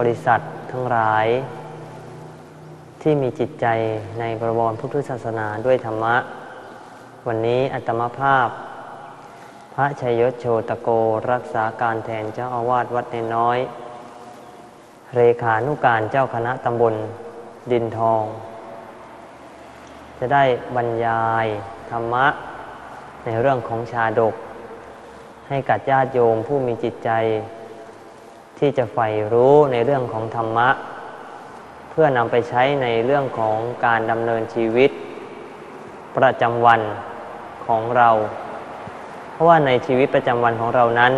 บริษัททั้งหลาย ที่มีจิตใจในประวรพุทธศาสนาด้วยธรรมะ วันนี้อัตมภาพ พระชัยยศโชตโกรักษาการแทนเจ้าอาวาสวัดในน้อยเรขานุการเจ้าคณะตำบลดินทอง จะได้บรรยายธรรมะในเรื่องของชาดก ให้กับญาติโยมผู้มีจิตใจ ที่จะใฝ่รู้ในเรื่องของธรรมะ เพื่อนำไปใช้ในเรื่องของการดำเนินชีวิต ประจำวันของเรา เพราะว่าในชีวิตประจำวันของเรานั้น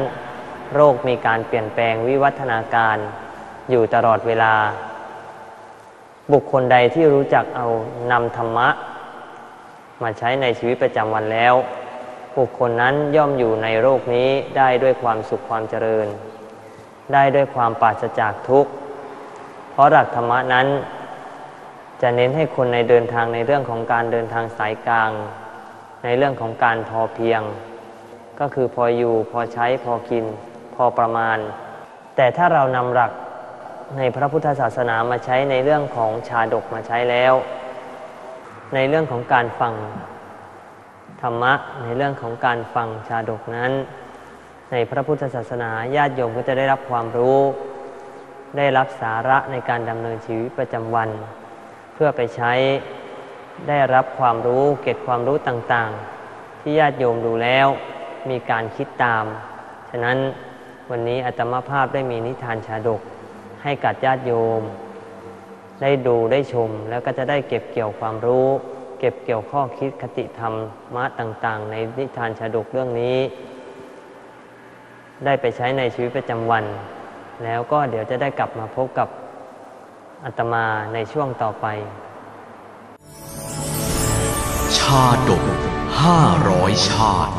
โรคมีการเปลี่ยนแปลงวิวัฒนาการอยู่ตลอดเวลา บุคคลใดที่รู้จักเอานำธรรมะ มาใช้ในชีวิตประจำวันแล้ว บุคคลนั้นย่อมอยู่ในโลกนี้ได้ด้วยความสุขความเจริญ ได้ด้วยความปราศจากทุกข์ เพราะหลักธรรมะนั้น จะเน้นให้คนในเดินทางในเรื่องของการเดินทางสายกลาง ในเรื่องของการพอเพียง ก็คือพออยู่พอใช้พอกิน พอประมาณ แต่ถ้าเรานำหลักในพระพุทธศาสนามาใช้ในเรื่องของชาดกมาใช้แล้ว ในเรื่องของการฟังธรรมะในเรื่องของการฟังชาดกนั้น ในพระพุทธศาสนาญาติโยมก็จะได้รับความรู้ ได้รับสาระในการดำเนินชีวิตประจำวัน เพื่อไปใช้ได้รับความรู้เก็บความรู้ต่างๆ ที่ญาติโยมดูแล้วมีการคิดตาม ฉะนั้นวันนี้อาตมาภาพได้มีนิทานชาดก ให้กับญาติโยม ได้ดูได้ชม แล้วก็จะได้เก็บเกี่ยวความรู้ เก็บเกี่ยวข้อคิดคติธรรมมะต่างๆ ในนิทานชาดกเรื่องนี้ ได้ไปใช้ในชีวิตประจำวัน แล้วก็เดี๋ยวจะได้กลับมาพบกับอาตมาในช่วงต่อไป ชาดกห้าร้อยชาติ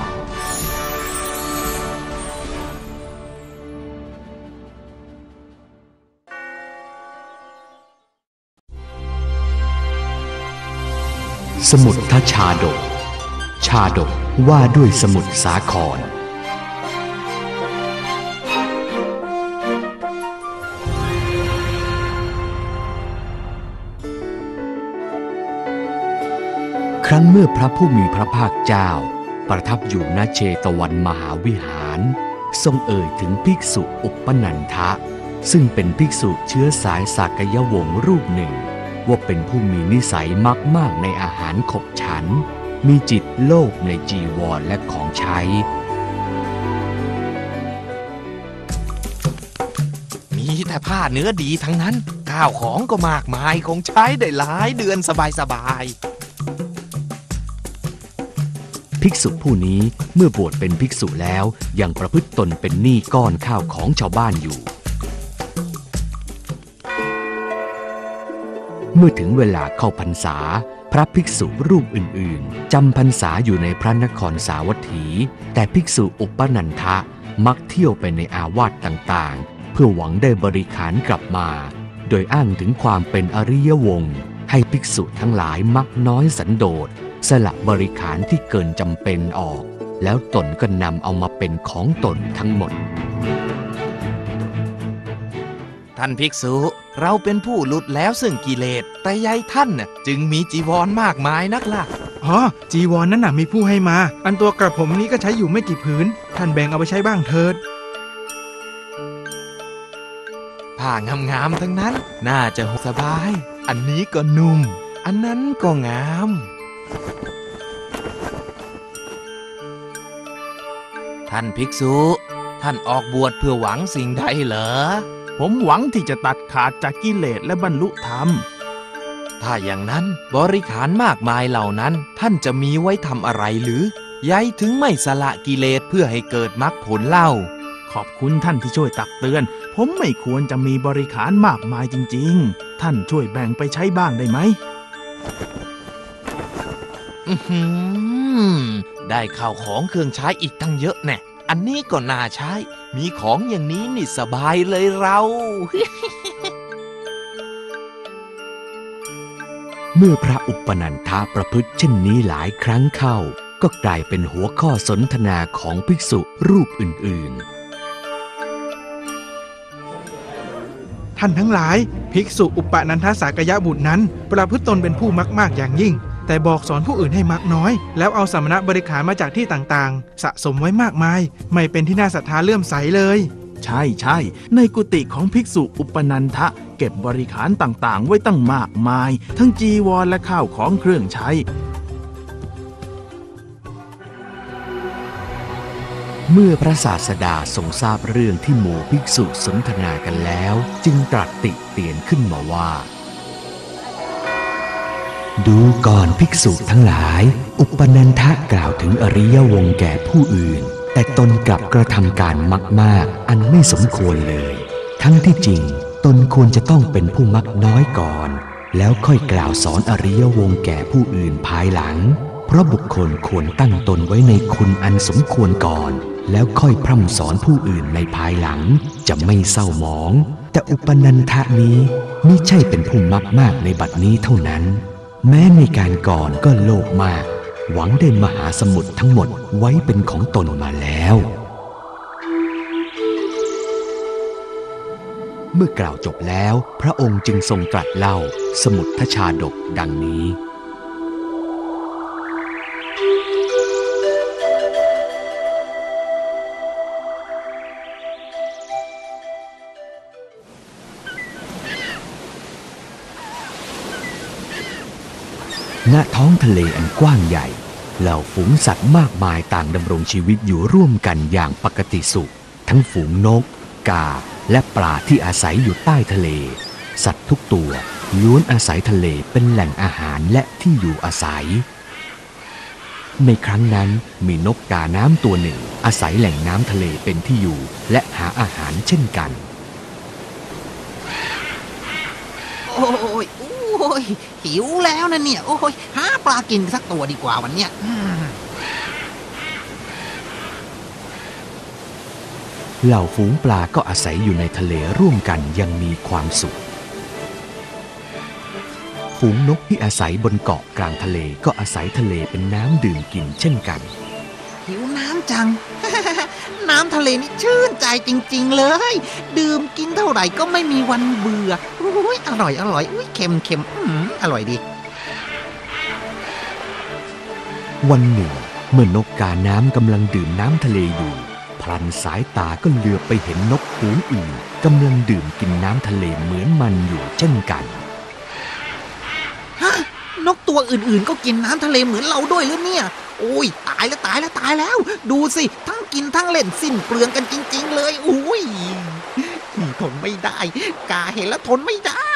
สมุดทชาดก ชาดกว่าด้วยสมุดสาคร รั้งเมื่อพระผู้มีพระภาคเจ้า ประทับอยู่ณเชตวันมหาวิหาร ทรงเอ่ยถึงภิกษุอุปนันทะ ซึ่งเป็นภิกษุเชื้อสายสากยวงศ์รูปหนึ่ง ว่าเป็นผู้มีนิสัยมักมากในอาหารขบฉัน มีจิตโลภในจีวรและของใช้มีแต่ผ้าเนื้อดีทั้งนั้น ข้าวของก็มากมายคงใช้ได้หลายเดือนสบาย ภิกษุผู้นี้เมื่อบวชเป็นภิกษุแล้วยังประพฤติตนเป็นหนี้ก้อนข้าวของชาวบ้านอยู่ เมื่อถึงเวลาเข้าพรรษา พระภิกษุรูปอื่นๆจำพรรษาอยู่ในพระนครสาวัตถี แต่ภิกษุอุปนันทะมักเที่ยวไปในอาวาสต่างๆ เพื่อหวังได้บริขารกลับมา โดยอ้างถึงความเป็นอริยวงศ์ให้ภิกษุทั้งหลายมักน้อยสันโดษ สละบริขารที่เกินจำเป็นออก แล้วตนก็นำเอามาเป็นของตนทั้งหมดๆท่านภิกษุ เราเป็นผู้หลุดแล้วซึ่งกิเลส แต่ยายท่านน่ะจึงมีจีวรมากมายนักล่ะอ๋อจีวรนนั้นน่ะมีผู้ให้มา อันตัวกระผมนี้ก็ใช้อยู่ไม่กี่ผืน ท่านแบ่งเอาไปใช้บ้างเถิดผ้างามๆทั้งนั้น น่าจะสบาย อันนี้ก็นุ่ม อันนั้นก็งาม ท่านภิกษุ ท่านออกบวชเพื่อหวังสิ่งใดเหรอ ผมหวังที่จะตัดขาดจากกิเลสและบรรลุธรรม ถ้าอย่างนั้นบริขารมากมายเหล่านั้น ท่านจะมีไว้ทำอะไรหรือยายถึงไม่สละกิเลสเพื่อให้เกิดมรรคผลเล่า ขอบคุณท่านที่ช่วยตักเตือน ผมไม่ควรจะมีบริขารมากมายจริง ๆ ท่านช่วยแบ่งไปใช้บ้างได้ไหมอือหือ ได้ข้าวของเครื่องใช้อีกตั้งเยอะแน่อันนี้ก็น่าใช้ มีของอย่างนี้นี่สบายเลยเราเมื่อพระอุปนันทาประพฤติเช่นนี้หลายครั้งเข้า ก็กลายเป็นหัวข้อสนทนาของภิกษุรูปอื่นท่านทั้งหลายภิกษุอุปนันทสากยะบุตรนั้น ประพฤติตนเป็นผู้มักมากอย่างยิ่ง แต่บอกสอนผู้อื่นให้มักน้อย แล้วเอาสมณะบริขารมาจากที่ต่างๆ สะสมไว้มากมาย ไม่เป็นที่น่าศรัทธาเลื่อมใสเลย ใช่ใช่ในกุฏิของภิกษุอุปนันทะ เก็บบริขารต่างๆ ไว้ตั้งมากมาย ทั้งจีวรและข้าวของเครื่องใช้ เมื่อพระศาสดาทรงทราบเรื่องที่หมู่ภิกษุสนทนากันแล้ว จึงตรัสติเตียนขึ้นมาว่า ดูก่อนภิกษุทั้งหลาย อุปนันทะกล่าวถึงอริยวงแก่ผู้อื่น แต่ตนกลับกระทำการมาก ๆ อันไม่สมควรเลย ทั้งที่จริง ตนควรจะต้องเป็นผู้มักน้อยก่อน แล้วค่อยกล่าวสอนอริยวงแก่ผู้อื่นภายหลัง เพราะบุคคลควรตั้งตนไว้ในคุณอันสมควรก่อน แล้วค่อยพร่ำสอนผู้อื่นในภายหลัง จะไม่เศร้าหมอง แต่อุปนันทะนี้ไมิใช่เป็นผู้มักมากในบัดนี้เท่านั้น แม้ในการก่อนก็โลภมาก หวังได้มหาสมุทรทั้งหมดไว้เป็นของตนมาแล้ว เมื่อกล่าวจบแล้ว พระองค์จึงทรงตรัสเล่าสมุททชาดกดังนี้ ณท้องทะเลอันกว้างใหญ่ เหล่าฝูงสัตว์มากมายต่างดำรงชีวิตอยู่ร่วมกันอย่างปกติสุข ทั้งฝูงนก กา และปลาที่อาศัยอยู่ใต้ทะเล สัตว์ทุกตัวล้วนอาศัยทะเลเป็นแหล่งอาหารและที่อยู่อาศัย ในครั้งนั้นมีนกกาน้ำตัวหนึ่ง อาศัยแหล่งน้ำทะเลเป็นที่อยู่และหาอาหารเช่นกัน โอ้ยโอ้ ยหิวแล้วนะเนี่ย โอ้ยหาปลากินสักตัวดีกว่าวันเนี้ยอืมเหล่าฝูงปลาก็อาศัยอยู่ในทะเลร่วมกันอยังมีความสุข ฝูงนกที่อาศัยบนเกาะกลางทะเลก็อาศัยทะเลเป็นน้ำดื่มกินเช่นกัน หิวน้ำจัง น้ำทะเลนี่ชื่นใจจริง ๆ เลย ดื่มกินเท่าไหร่ก็ไม่มีวันเบื่ออุ้ยอร่อยอร่อยอุ้ยเค็มเค็มอืมอร่อยดี วันหนึ่งเมื่อนกกาน้ำกำลังดื่มน้ำทะเลอยู่ พลันสายตาก็เหลือบไปเห็นนกฝูงอื่นกำลังดื่มกินน้ำทะเลเหมือนมันอยู่เช่นกันฮะนกตัวอื่นๆ ก็กินน้ำทะเลเหมือนเราด้วยหรือเนี่ยโอุ้ยตายแล้วตายแล้วตายแล้ว ดูสิ ทั้งกินทั้งเล่นสิ้นเปลืองกันจริง ๆ เลยอุ้ยทนไม่ได้ กาเห็นแล้วทนไม่ได้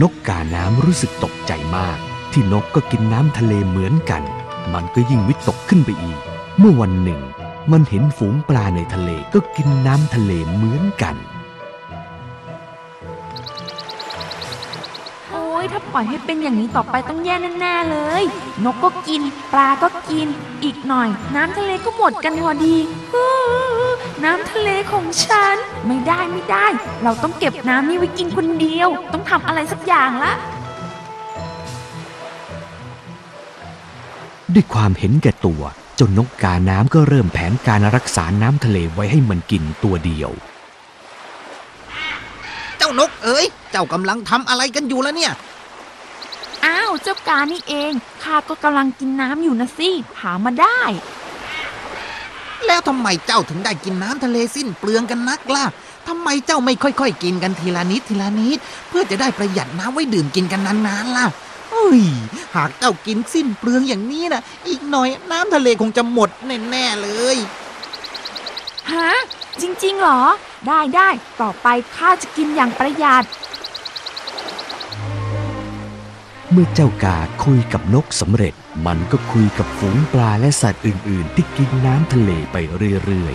นกกาน้ำรู้สึกตกใจมาก ที่นกก็กินน้ำทะเลเหมือนกัน มันก็ยิ่งวิตกขึ้นไปอีก เมื่อวันหนึ่ง มันเห็นฝูงปลาในทะเลก็กินน้ำทะเลเหมือนกัน ล่อยให้เป็นอย่างนี้ต่อไปต้องแย่แน่ๆเลย นกก็กิน ปลาก็กิน อีกหน่อย น้ำทะเลก็หมดกันพอดีอื้อน้ำทะเลของฉัน ไม่ได้ไม่ได้ เราต้องเก็บน้ำนี้ไว้กินคนเดียว ต้องทำอะไรสักอย่างละด้วยความเห็นแก่ตัวเจนนกกาน้ำก็เริ่มแผนการรักษาน้ำทะเลไว้ให้มันกินตัวเดียว เจ้านกเอ๋ย เจ้ากำลังทำอะไรกันอยู่แล้วเนี่ย อ้าวเจ้ากานี่เองข้าก็กำลังกินน้ำอยู่นะสิหามาได้ แล้วทำไมเจ้าถึงได้กินน้ำทะเลสิ้นเปลืองกันนักล่ะทำไมเจ้าไม่ค่อยๆกินกันทีละนิดทีละนิด เพื่อจะได้ประหยัดน้ำไว้ดื่มกินกันนานๆล่ะเฮ้ยหากเจ้ากินสิ้นเปลืองอย่างนี้นะอีกหน่อยน้ำทะเลคงจะหมดแน่ๆเลยฮะจริงๆเหรอ ได้ได้ต่อไปข้าจะกินอย่างประหยัด เมื่อเจ้ากาคุยกับนกสำเร็จ มันก็คุยกับฝูงปลาและสัตว์อื่น ๆ ที่กินน้ำทะเลไปเรื่อย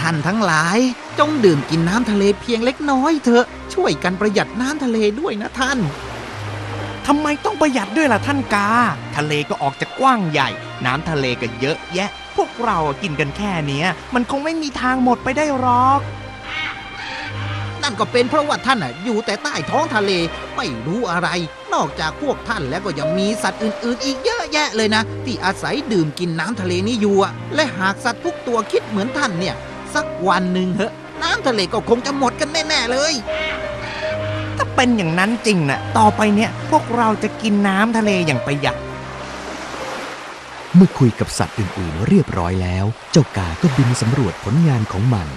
ท่านทั้งหลายจงดื่มกินน้ำทะเลเพียงเล็กน้อยเถอะ ช่วยกันประหยัดน้ำทะเลด้วยนะท่านทำไมต้องประหยัดด้วยล่ะท่านกา ทะเลก็ออกจะกว้างใหญ่ น้ำทะเลก็เยอะแยะ พวกเราอะกินกันแค่เนี้ย มันคงไม่มีทางหมดไปได้หรอก นั่นก็เป็นเพราะว่าท่านน่ะอยู่แต่ใต้ท้องทะเลไม่รู้อะไร นอกจากพวกท่านแล้วก็ยังมีสัตว์อื่น ๆ อีกเยอะแยะเลยนะ ที่อาศัยดื่มกินน้ำทะเลนี้อยู่อะและหากสัตว์ทุกตัวคิดเหมือนท่านเนี่ย สักวันหนึ่งเหอะ น้ำทะเลก็คงจะหมดกันแน่ๆเลย ถ้าเป็นอย่างนั้นจริงนะต่อไปเนี่ยพวกเราจะกินน้ำทะเลอย่างประหยัดเมื่อคุยกับสัตว์อื่น ๆ เรียบร้อยแล้ว เจ้ากาก็บินสำรวจผลงานของมัน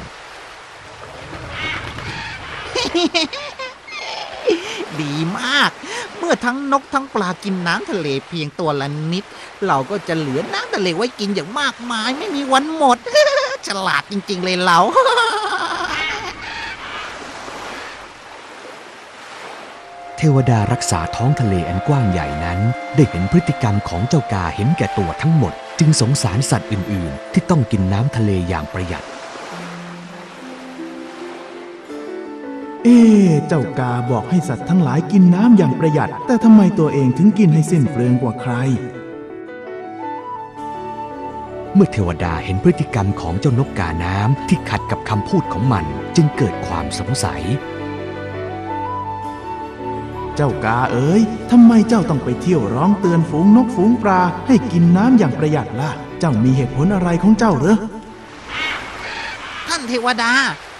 ดีมาก เมื่อทั้งนกทั้งปลากินน้ำทะเลเพียงตัวละนิด เราก็จะเหลือน้ำทะเลไว้กินอย่างมากมาย ไม่มีวันหมด ฉลาดจริง ๆ เลยเราเทวดารักษาท้องทะเลอันกว้างใหญ่นั้น ได้เห็นพฤติกรรมของเจ้ากาเห็นแก่ตัวทั้งหมด จึงสงสารสัตว์อื่น ๆ ที่ต้องกินน้ำทะเลอย่างประหยัด เอ๊ะเจ้ากาบอกให้สัตว์ทั้งหลายกินน้ำอย่างประหยัด แต่ทำไมตัวเองถึงกินให้สิ้นเปลืองกว่าใคร เมื่อเทวดาเห็นพฤติกรรมของเจ้านกกาน้ำที่ขัดกับคำพูดของมันจึงเกิดความสงสัย เจ้ากาเอ๋ยทำไมเจ้าต้องไปเที่ยวร้องเตือนฝูงนกฝูงปลาให้กินน้ำอย่างประหยัดล่ะ เจ้ามีเหตุผลอะไรของเจ้าเหรอท่านเทวดา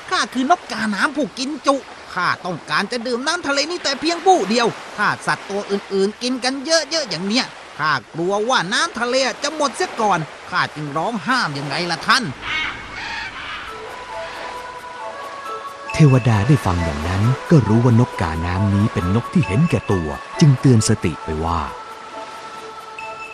ข้าคือนกกาน้ำผู้กินจุ ข้าต้องการจะดื่มน้ำทะเลนี่แต่เพียงผู้เดียว ถ้าสัตว์ตัวอื่นๆ กินกันเยอะๆอย่างเนี้ย ข้ากลัวว่าน้ำทะเลจะหมดเสียก่อน ข้าจึงร้องห้ามยังไงล่ะท่าน เทวดาได้ฟังอย่างนั้นก็รู้ว่านกกาน้ำนี้เป็นนกที่เห็นแก่ตัว จึงเตือนสติไปว่า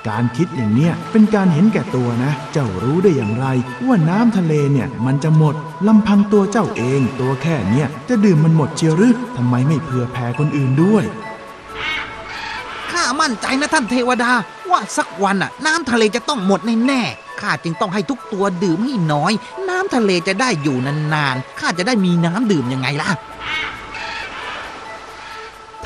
การคิดอย่างเนี้ยเป็นการเห็นแก่ตัวนะ เจ้ารู้ได้อย่างไร ว่าน้ำทะเลเนี่ยมันจะหมดลำพังตัวเจ้าเองตัวแค่เนี่ยจะดื่มมันหมดเชียวหรือทำไมไม่เผื่อแผ่คนอื่นด้วยข้ามั่นใจนะท่านเทวดา ว่าสักวันน่ะ น้ำทะเลจะต้องหมดแน่ๆข้าจึงต้องให้ทุกตัวดื่มให้น้อย น้ำทะเลจะได้อยู่นานๆข้าจะได้มีน้ำดื่มยังไงล่ะ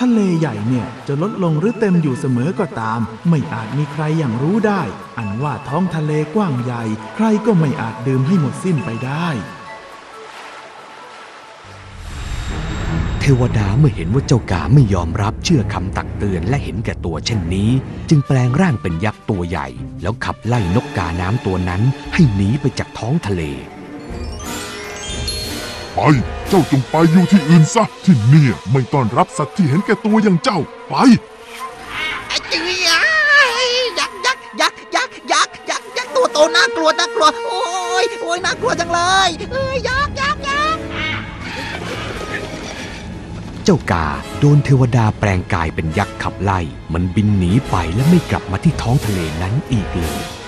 ทะเลใหญ่เนี่ยจะลดลงหรือเต็มอยู่เสมอก็ตาม ไม่อาจมีใครอย่างรู้ได้ อันว่าท้องทะเลกว้างใหญ่ ใครก็ไม่อาจดื่มให้หมดสิ้นไปได้ เทวดาเมื่อเห็นว่าเจ้ากาไม่ยอมรับเชื่อคำตักเตือนและเห็นแก่ตัวเช่นนี้ จึงแปลงร่างเป็นยักษ์ตัวใหญ่ แล้วขับไล่นกกาน้ำตัวนั้นให้หนีไปจากท้องทะเล ไปเจ้าจงไปอยู่ที่อื่นซะ ที่เนี่ยไม่ต้อนรับสัตว์ที่เห็นแก่ตัวอย่างเจ้าไปไอ้จือยยักษ์ยักษ์ยักษ์ยักษ์ยักษ์ยักษ์ยักษ์ตัวโตน่ากลัวน่ากลัว โอ้ยโอ้ยน่ากลัวจังเลยเอ้ยยักษ์ยักษ์ยักษ์เจ้ากาโดนเทวดาแปลงกายเป็นยักษ์ขับไล่ มันบินหนีไปและไม่กลับมาที่ท้องทะเลนั้นอีกเลย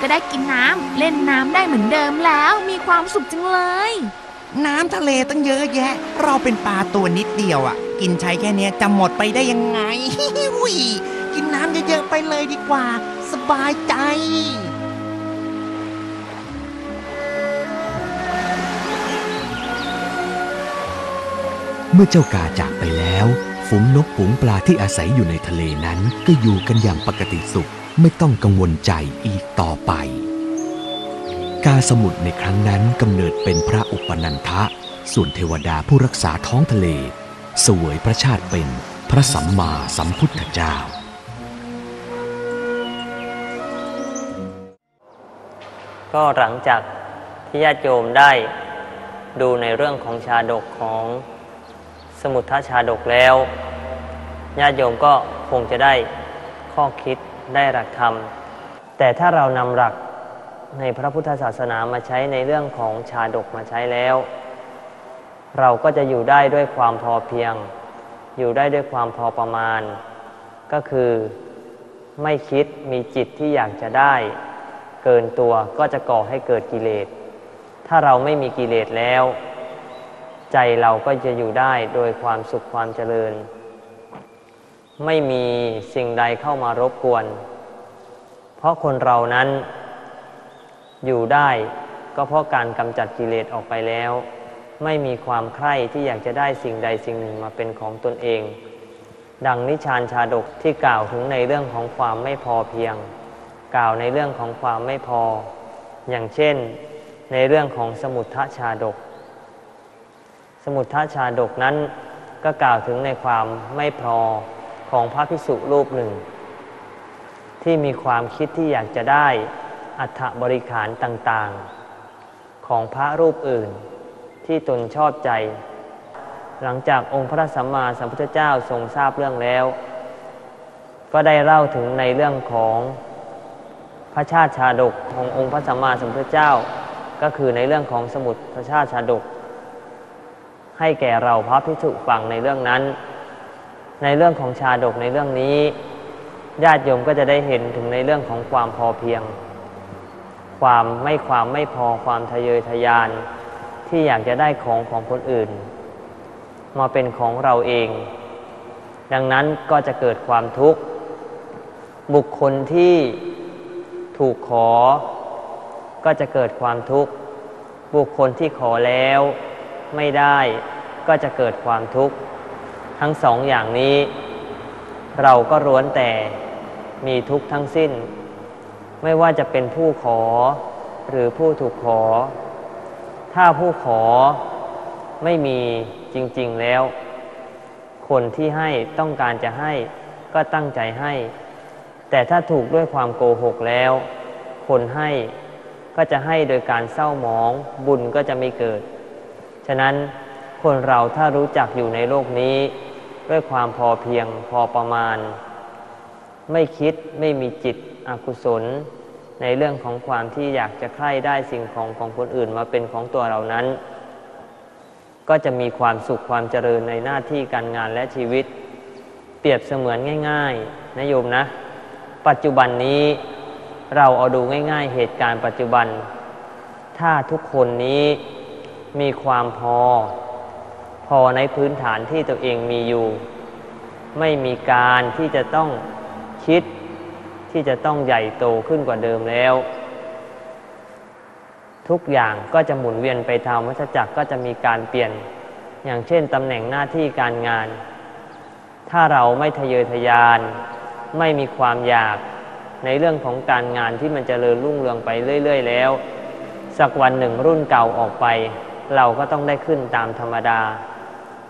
ก็ได้กินน้ำเล่นน้ำได้เหมือนเดิมแล้วมีความสุขจังเลย น้ำทะเลตั้งเยอะแยะ เราเป็นปลาตัวนิดเดียวอะ กินใช้แค่เนี้ยจะหมดไปได้ยังไงอุ้ยกินน้ำเยอะๆไปเลยดีกว่า สบายใจเมื่อเจ้ากาจากไปแล้ว ฝูงนกฝูงปลาที่อาศัยอยู่ในทะเลนั้นก็อยู่กันอย่างปกติสุข ไม่ต้องกังวลใจอีกต่อไป กาสมุทรในครั้งนั้นกำเนิดเป็นพระอุปนันทะ ส่วนเทวดาผู้รักษาท้องทะเลสวยพระชาติเป็นพระสัมมาสัมพุทธเจ้า ก็หลังจากที่ญาติโยมได้ดูในเรื่องของชาดกของสมุททชาดกแล้วญาติโยมก็คงจะได้ข้อคิด ได้หลักธรรม แต่ถ้าเรานำหลักในพระพุทธศาสนามาใช้ในเรื่องของชาดกมาใช้แล้ว เราก็จะอยู่ได้ด้วยความพอเพียง อยู่ได้ด้วยความพอประมาณ ก็คือไม่คิดมีจิตที่อยากจะได้ เกินตัวก็จะก่อให้เกิดกิเลส ถ้าเราไม่มีกิเลสแล้ว ใจเราก็จะอยู่ได้โดยความสุขความเจริญ ไม่มีสิ่งใดเข้ามารบกวน เพราะคนเรานั้นอยู่ได้ก็เพราะการกำจัดกิเลสออกไปแล้ว ไม่มีความใคร่ที่อยากจะได้สิ่งใดสิ่งหนึ่งมาเป็นของตนเอง ดังนิชานชาดกที่กล่าวถึงในเรื่องของความไม่พอเพียง กล่าวในเรื่องของความไม่พอ อย่างเช่น ในเรื่องของสมุททชาดก สมุททชาดกนั้นก็กล่าวถึงในความไม่พอ ของพระภิกษุรูปหนึ่ง ที่มีความคิดที่อยากจะได้อัฐบริขารต่างๆ ของพระรูปอื่นที่ตนชอบใจ หลังจากองค์พระสัมมาสัมพุทธเจ้าทรงทราบเรื่องแล้ว ก็ได้เล่าถึงในเรื่องของพระชาติชาดกขององค์พระสัมมาสัมพุทธเจ้า ก็คือในเรื่องของสมุดพระชาติชาดก ให้แก่เราพระภิกษุฟังในเรื่องนั้น ในเรื่องของชาดกในเรื่องนี้ญาติโยมก็จะได้เห็นถึงในเรื่องของความพอเพียง ความไม่ความไม่พอความทะเยอทะยาน ที่อยากจะได้ของของคนอื่น มาเป็นของเราเอง ดังนั้นก็จะเกิดความทุกข์ บุคคลที่ถูกขอ ก็จะเกิดความทุกข์ บุคคลที่ขอแล้วไม่ได้ก็จะเกิดความทุกข์ ทั้งสองอย่างนี้ เราก็ร้วนแต่มีทุกข์ทั้งสิ้น ไม่ว่าจะเป็นผู้ขอหรือผู้ถูกขอ ถ้าผู้ขอไม่มีจริง ๆแล้ว คนที่ให้ต้องการจะให้ก็ตั้งใจให้ แต่ถ้าถูกด้วยความโกหกแล้ว คนให้ก็จะให้โดยการเศร้าหมองบุญก็จะไม่เกิด ฉะนั้น คนเราถ้ารู้จักอยู่ในโลกนี้ ด้วยความพอเพียงพอประมาณ ไม่คิดไม่มีจิตอกุศล ในเรื่องของความที่อยากจะใคร่ได้สิ่งของของคนอื่นมาเป็นของตัวเรานั้น ก็จะมีความสุขความเจริญในหน้าที่การงานและชีวิต เปรียบเสมือนง่ายๆนะโยมนะ ปัจจุบันนี้เราเอาดูง่าย ๆ เหตุการณ์ปัจจุบัน ถ้าทุกคนนี้มีความพอ พอในพื้นฐานที่ตัวเองมีอยู่ ไม่มีการที่จะต้องคิดที่จะต้องใหญ่โตขึ้นกว่าเดิมแล้ว ทุกอย่างก็จะหมุนเวียนไปตามวัฏจักรก็จะมีการเปลี่ยน อย่างเช่นตำแหน่งหน้าที่การงาน ถ้าเราไม่ทะเยอทะยาน ไม่มีความอยากในเรื่องของการงานที่มันจเจริญรุ่งเรืองไปเรื่อย ๆ แล้ว สักวันหนึ่งรุ่นเก่าออกไป เราก็ต้องได้ขึ้นตามธรรมดา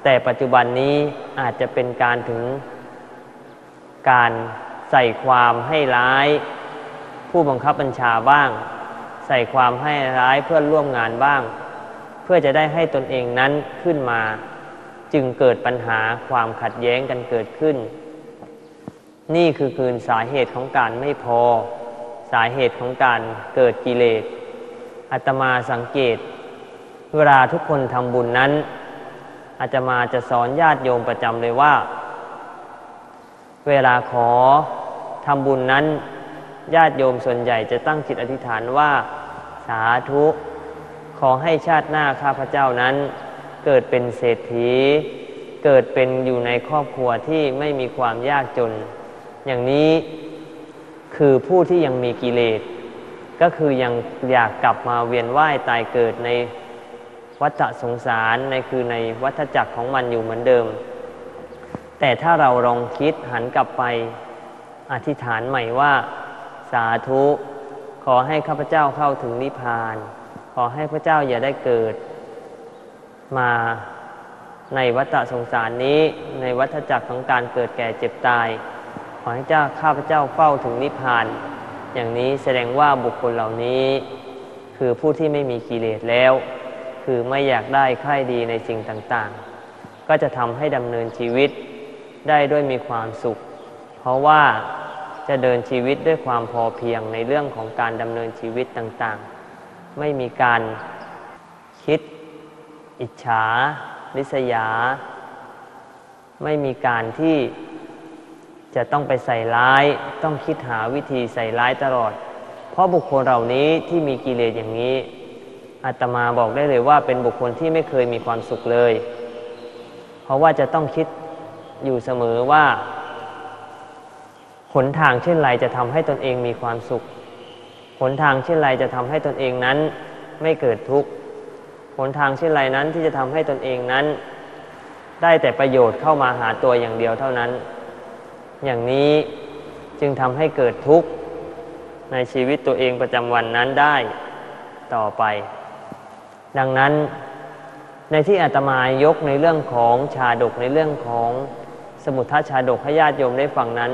แต่ปัจจุบันนี้อาจจะเป็นการถึงการใส่ความให้ร้าย ผู้บังคับบัญชาบ้าง ใส่ความให้ร้ายเพื่อนร่วมงานบ้าง เพื่อจะได้ให้ตนเองนั้นขึ้นมา จึงเกิดปัญหาความขัดแย้งกันเกิดขึ้น นี่คือคืนสาเหตุของการไม่พอ สาเหตุของการเกิดกิเลสอาตมาสังเกต เวลาทุกคนทำบุญนั้น อาตมาจะสอนญาติโยมประจำเลยว่า เวลาขอทำบุญนั้น ญาติโยมส่วนใหญ่จะตั้งจิตอธิษฐานว่า สาธุขอให้ชาติหน้าข้าพเจ้านั้น เกิดเป็นเศรษฐี เกิดเป็นอยู่ในครอบครัวที่ไม่มีความยากจน อย่างนี้คือผู้ที่ยังมีกิเลสก็คือยังอยากกลับมาเวียนว่ายตายเกิดใน วัฏสงสารในคือในวัฏจักรของมันอยู่เหมือนเดิม แต่ถ้าเราลองคิดหันกลับไปอธิษฐานใหม่ว่า สาธุขอให้ข้าพเจ้าเข้าถึงนิพพาน ขอให้พระเจ้าอย่าได้เกิด มาในวัฏสงสารนี้ในวัฏจักรของการเกิดแก่เจ็บตาย ขอให้เจ้าข้าพเจ้าเฝ้าถึงนิพพาน อย่างนี้แสดงว่าบุคคลเหล่านี้ คือผู้ที่ไม่มีกิเลสแล้ว คือไม่อยากได้ใคร่ดีในสิ่งต่างๆ ก็จะทำให้ดำเนินชีวิตได้ด้วยมีความสุข เพราะว่าจะเดินชีวิตด้วยความพอเพียงในเรื่องของการดำเนินชีวิตต่างๆ ไม่มีการคิด อิจฉาริษยา ไม่มีการที่จะต้องไปใส่ร้าย ต้องคิดหาวิธีใส่ร้ายตลอด เพราะบุคคลเหล่านี้ที่มีกิเลสอย่างนี้ อาตมาบอกได้เลยว่าเป็นบุคคลที่ไม่เคยมีความสุขเลย เพราะว่าจะต้องคิดอยู่เสมอว่าหนทางเช่นไรจะทำให้ตนเองมีความสุขหนทางเช่นไรจะทำให้ตนเองนั้นไม่เกิดทุกข์หนทางเช่นไรนั้นที่จะทำให้ตนเองนั้น ได้แต่ประโยชน์เข้ามาหาตัวอย่างเดียวเท่านั้น อย่างนี้จึงทำให้เกิดทุกข์ในชีวิตตัวเองประจำวันนั้นได้ต่อไป ดังนั้นในที่อาตมายกในเรื่องของชาดกในเรื่องของสมุทชาดกให้ญาติโยมได้ฟังนั้น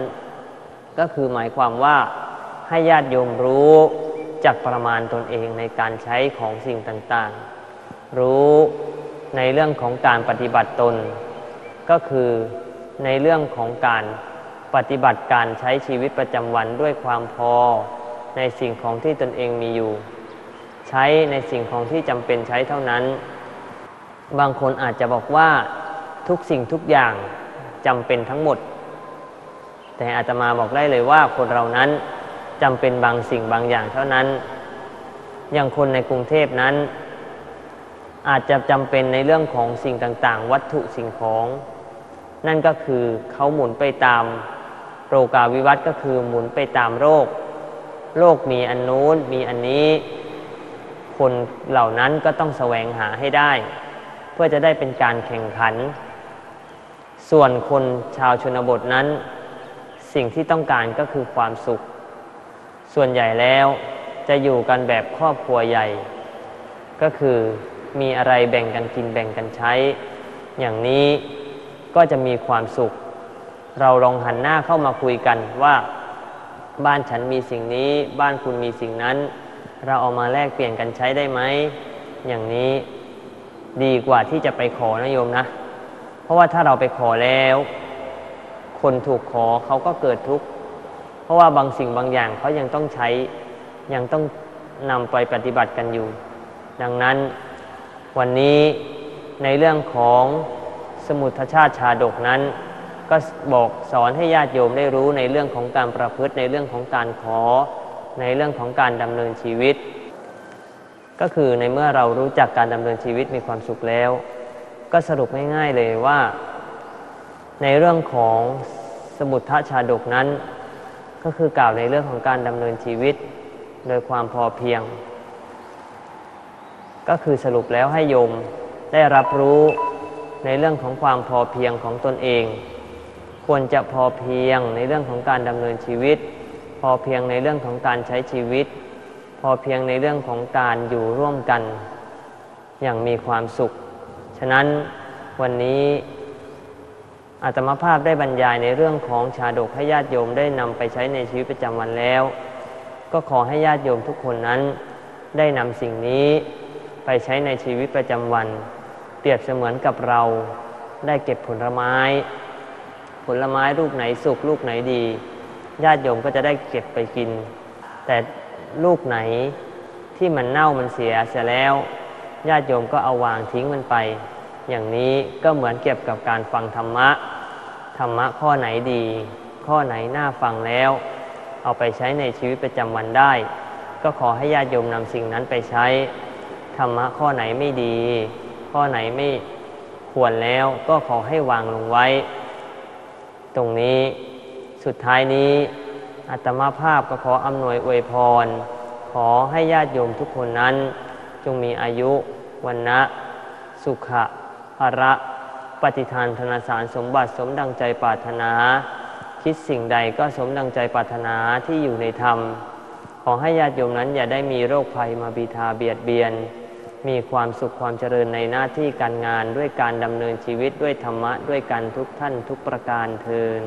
ก็คือหมายความว่าให้ญาติโยมรู้จักประมาณตนเองในการใช้ของสิ่งต่างๆ รู้ในเรื่องของการปฏิบัติตน ก็คือในเรื่องของการปฏิบัติการใช้ชีวิตประจำวันด้วยความพอในสิ่งของที่ตนเองมีอยู่ ใช้ในสิ่งของที่จำเป็นใช้เท่านั้น บางคนอาจจะบอกว่าทุกสิ่งทุกอย่างจำเป็นทั้งหมด แต่อาตมาบอกได้เลยว่าคนเรานั้นจำเป็นบางสิ่งบางอย่างเท่านั้น อย่างคนในกรุงเทพนั้น อาจจะจำเป็นในเรื่องของสิ่งต่างๆ วัตถุสิ่งของ นั่นก็คือเขาหมุนไปตามโรกาวิวัตก็คือหมุนไปตามโรค โรคมีอันนู้นมีอันนี้ คนเหล่านั้นก็ต้องแสวงหาให้ได้ เพื่อจะได้เป็นการแข่งขัน ส่วนคนชาวชนบทนั้น สิ่งที่ต้องการก็คือความสุข ส่วนใหญ่แล้วจะอยู่กันแบบครอบครัวใหญ่ ก็คือมีอะไรแบ่งกันกินแบ่งกันใช้ อย่างนี้ก็จะมีความสุข เราลองหันหน้าเข้ามาคุยกันว่า บ้านฉันมีสิ่งนี้ บ้านคุณมีสิ่งนั้น เราเอามาแลกเปลี่ยนกันใช้ได้ไหม อย่างนี้ดีกว่าที่จะไปขอนะโยมนะ เพราะว่าถ้าเราไปขอแล้ว คนถูกขอเขาก็เกิดทุกข์ เพราะว่าบางสิ่งบางอย่างเขายังต้องใช้ ยังต้องนำไปปฏิบัติกันอยู่ ดังนั้นวันนี้ในเรื่องของสมุทชาติชาดกนั้น ก็บอกสอนให้ญาติโยมได้รู้ในเรื่องของการประพฤติในเรื่องของการขอ ในเรื่องของการดำเนินชีวิต ก็คือในเมื่อเรารู้จักการดำเนินชีวิตมีความสุขแล้ว ก็สรุปง่ายๆเลยว่า ในเรื่องของสมุทชาดกนั้น ก็คือกล่าวในเรื่องของการดำเนินชีวิต โดยความพอเพียง ก็คือสรุปแล้วให้โยมได้รับรู้ในเรื่องของความพอเพียงของตนเอง ควรจะพอเพียงในเรื่องของการดำเนินชีวิต พอเพียงในเรื่องของการใช้ชีวิต พอเพียงในเรื่องของการอยู่ร่วมกัน อย่างมีความสุข ฉะนั้นวันนี้อาตมาภาพได้บรรยายในเรื่องของชาดกให้ญาติโยมได้นำไปใช้ในชีวิตประจำวันแล้ว ก็ขอให้ญาติโยมทุกคนนั้น ได้นำสิ่งนี้ไปใช้ในชีวิตประจำวัน เปรียบเสมือนกับเราได้เก็บผลไม้ ผลไม้ลูกไหนสุกลูกไหนดี ญาติโยมก็จะได้เก็บไปกิน แต่ลูกไหนที่มันเน่ามันเสียเสียแล้ว ญาติโยมก็เอาวางทิ้งมันไป อย่างนี้ก็เหมือนเก็บกับการฟังธรรมะ ธรรมะข้อไหนดี ข้อไหนน่าฟังแล้ว เอาไปใช้ในชีวิตประจำวันได้ ก็ขอให้ญาติโยมนำสิ่งนั้นไปใช้ ธรรมะข้อไหนไม่ดี ข้อไหนไม่ควรแล้วก็ขอให้วางลงไว้ ตรงนี้ สุดท้ายนี้อัตมาภาพก็ขออำนวยอวยพร ขอให้ญาติโยมทุกคนนั้น จงมีอายุวันนะสุขะภระปฏิทานธนาสารสมบัติสมดังใจปรารถนา คิดสิ่งใดก็สมดังใจปรารถนาที่อยู่ในธรรม ขอให้ญาติโยมนั้นอย่าได้มีโรคภัยมาบีทาเบียดเบียน มีความสุขความเจริญในหน้าที่การงานด้วยการดำเนินชีวิตด้วยธรรมะด้วยกันทุกท่านทุกประการเทิน